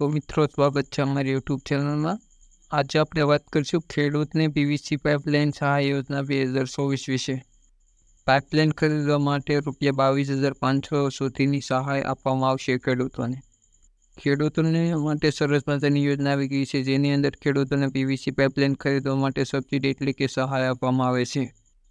તો મિત્રો સ્વાગત છે અમારી યુટ્યુબ ચેનલમાં આજે આપણે વાત કરીશું ખેડૂતને પીવીસી પાઇપલાઇન સહાય યોજના બે હજાર ચોવીસ વિશે. પાઇપલાઇન ખરીદવા માટે રૂપિયા બાવીસ હજાર પાંચસો સુધીની સહાય આપવામાં આવશે ખેડૂતોને. ખેડૂતોને માટે સરસ મજાની યોજના આવી ગઈ છે, જેની અંદર ખેડૂતોને પીવીસી પાઇપલાઇન ખરીદવા માટે સબસિડી એટલે કે સહાય આપવામાં આવે છે.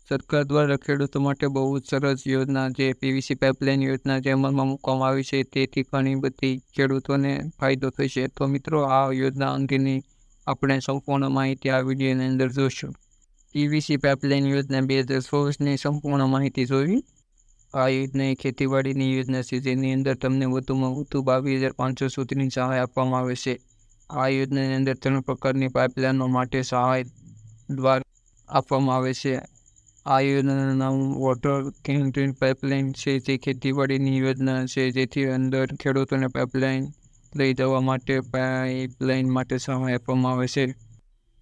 સરકાર દ્વારા ખેડૂતો માટે બહુ જ સરસ યોજના જે પીવીસી પાઇપલાઇન યોજના જે અમલમાં મૂકવામાં આવી છે, તેથી ઘણી બધી ખેડૂતોને ફાયદો થશે. તો મિત્રો, આ યોજના અંગેની આપણે સંપૂર્ણ માહિતી આ વિડીયોની અંદર જોઈશું. પીવીસી પાઇપલાઇન યોજના બે હજાર સોળની સંપૂર્ણ માહિતી જોઈ. આ યોજના એ ખેતીવાડીની યોજના છે, જેની અંદર તમને વધુમાં વધુ બાવીસ હજાર પાંચસો સુધીની સહાય આપવામાં આવે છે. આ યોજનાની અંદર ત્રણ પ્રકારની પાઇપલાઇનો માટે સહાય દ્વારા આપવામાં આવે છે. આ યોજનાનું નામ વોટર કેન્ટ્રીન પાઇપલાઇન છે, જે ખેતીવાડીની યોજના છે, જેથી અંદર ખેડૂતોને પાઇપલાઇન લઈ જવા માટે પાઇપલાઇન માટે સહાય આપવામાં આવે છે.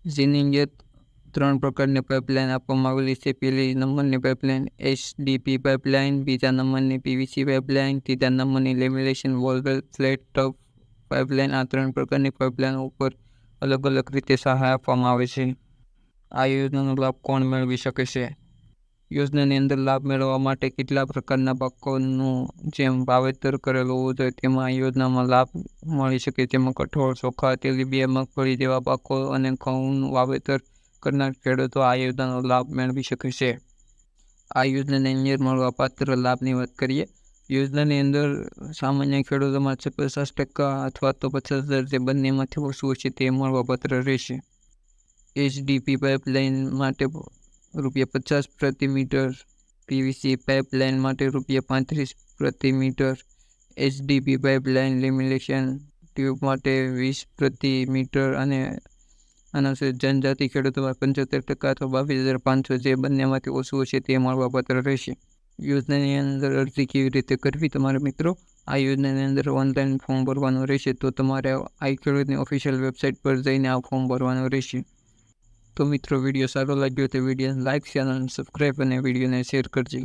જેની અંદર ત્રણ પ્રકારની પાઇપલાઇન આપવામાં આવેલી છે. પહેલી નંબરની પાઇપલાઇન એચડીપી પાઇપલાઇન બીજા નંબરની પીવીસી પાઇપલાઇન ત્રીજા નંબરની લેમિનેશન વોલ્વેલ ફ્લેટ ટપ પાઇપલાઇન આ ત્રણ પ્રકારની પાઇપલાઇન ઉપર અલગ અલગ રીતે સહાય આપવામાં આવે છે. આ યોજનાનો લાભ કોણ મેળવી શકે છે? યોજનાની અંદર લાભ મેળવવા માટે કેટલા પ્રકારના પાકોનું જેમ વાવેતર કરેલું હોવું જોઈએ, તેમાં યોજનામાં લાભ મળી શકે. જેમાં કઠોળ, ચોખા તેલીબિયા મગફળી જેવા પાકો અને ઘઉંનું વાવેતર કરનાર ખેડૂતો આ યોજનાનો લાભ મેળવી શકે છે. આ યોજનાની અંદર મળવા પાત્ર લાભની વાત કરીએ, યોજનાની અંદર સામાન્ય ખેડૂતોમાં પચાસ ટકા અથવા તો પચાસ હજાર જે બંનેમાંથી ઓછું છે તે મળવાપાત્ર રહેશે. એચડીપી પાઇપલાઇન માટે રૂપિયા પચાસ પ્રતિ મીટર. પીવીસી પાઇપલાઇન માટે રૂપિયા પાંત્રીસ પ્રતિ metre. HDP pipeline lamination tube માટે વીસ પ્રતિ મીટર અને આના જનજાતિ ખેડૂતોમાં પંચોતેર ટકા અથવા બાવીસ હજાર પાંચસો જે બંનેમાંથી ઓછું હશે તે મળવાપાત્ર રહેશે. યોજનાની અંદર અરજી કેવી રીતે કરવી? તમારા મિત્રો, આ યોજનાની અંદર ઓનલાઈન ફોર્મ ભરવાનું રહેશે તો તમારે આઈ ખેડૂતની ઓફિશિયલ વેબસાઇટ પર જઈને આ ફોર્મ ભરવાનું રહેશે. તો મિત્રો વીડિયો સારો લાગ્યો તો વિડીયોને લાઇક ચેનલ સબસ્ક્રાઈબ અને વિડીયોને શેર કરજો.